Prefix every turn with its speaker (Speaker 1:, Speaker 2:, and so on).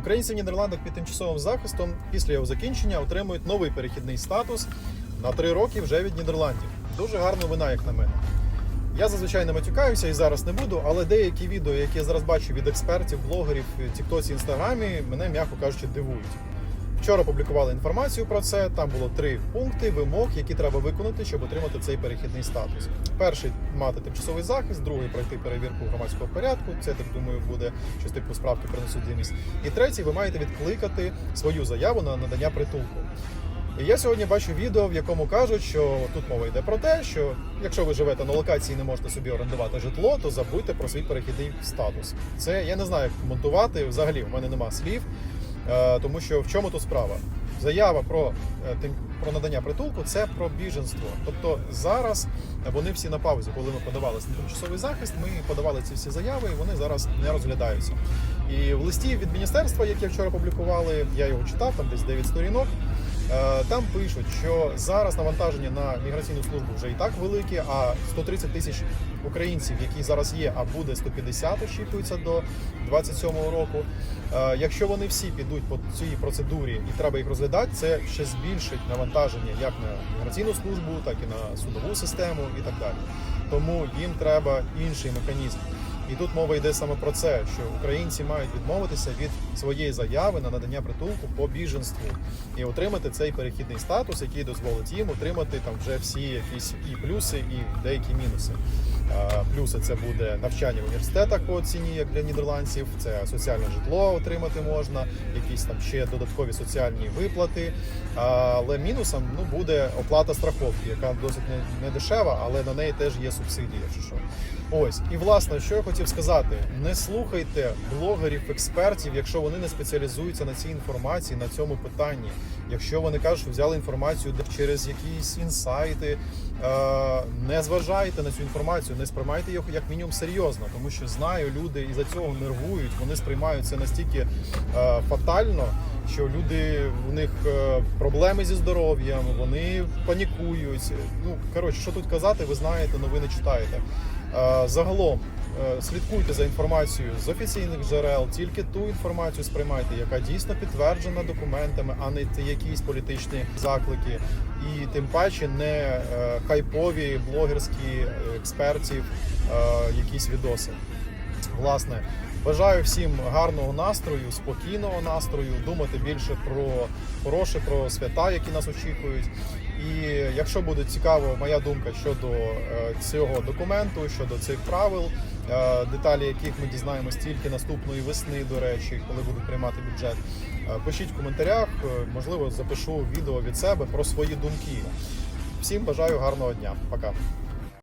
Speaker 1: Українці в Нідерландах під тимчасовим захистом після його закінчення отримують новий перехідний статус на три роки вже від Нідерландів. Дуже гарна вина, як на мене. Я зазвичай не матюкаюся і зараз не буду, але деякі відео, які я зараз бачу від експертів, блогерів, тіктоці, інстаграмі, мене, м'яко кажучи, дивують. Вчора публікували інформацію про це. Там було три пункти вимог, які треба виконати, щоб отримати цей перехідний статус. Перший мати тимчасовий захист, другий пройти перевірку громадського порядку. Це так думаю буде щось типу справки про несудимість. І третій, ви маєте відкликати свою заяву на надання притулку. І я сьогодні бачу відео, в якому кажуть, що тут мова йде про те, що якщо ви живете на локації і не можете собі орендувати житло, то забудьте про свій перехідний статус. Це я не знаю, як коментувати. Взагалі, в мене нема слів, тому що в чому тут справа? Заява про е, про надання притулку це про біженство. Тобто зараз вони всі на паузі, коли ми подавалися на тимчасовий захист, ми подавали ці всі заяви, і вони зараз не розглядаються. І в листі від міністерства, яке вчора публікували, я його читав, там десь 9 сторінок. Е, Там пишуть, що зараз навантаження на міграційну службу вже і так велике, а 130 тисяч українців, які зараз є, а буде 150, очікується до 27-го року. Е, Якщо вони всі підуть по цій процедурі і треба їх розглядати, це ще збільшить навантаження як на міграційну службу, так і на судову систему і так далі. Тому їм треба інший механізм. І тут мова йде саме про це, що українці мають відмовитися від своєї заяви на надання притулку по біженству і отримати цей перехідний статус, який дозволить їм отримати там вже всі якісь і плюси, і деякі мінуси. Плюси це буде навчання в університетах по ціні, як для нідерландців, це соціальне житло отримати можна, якісь там ще додаткові соціальні виплати. Але мінусом ну буде оплата страховки, яка досить не, дешева, але на неї теж є субсидії, якщо що. Ось і власне, що я хотів сказати: не слухайте блогерів, експертів, якщо вони не спеціалізуються на цій інформації, на цьому питанні. Якщо вони кажуть, що взяли інформацію через якісь інсайти, е, не зважайте на цю інформацію, не сприймайте його як мінімум серйозно, тому що знаю, люди і за цього нервують, вони сприймають це настільки е, фатально. Що люди у них е, проблеми зі здоров'ям, вони панікують. Ну коротше, що тут казати, ви знаєте, новини читаєте. Е, Загалом е, слідкуйте за інформацією з офіційних джерел, тільки ту інформацію сприймайте, яка дійсно підтверджена документами, а не якісь політичні заклики, і тим паче не хайпові блогерські експертів, якісь відоси. Власне, бажаю всім гарного настрою, спокійного настрою, думати більше про хороше, про свята, які нас очікують. І якщо буде цікаво, моя думка щодо е, цього документу, щодо цих правил, е, деталі яких ми дізнаємось тільки наступної весни, до речі, коли будуть приймати бюджет. е, Пишіть в коментарях, можливо, запишу відео від себе про свої думки. Всім бажаю гарного дня. Пока.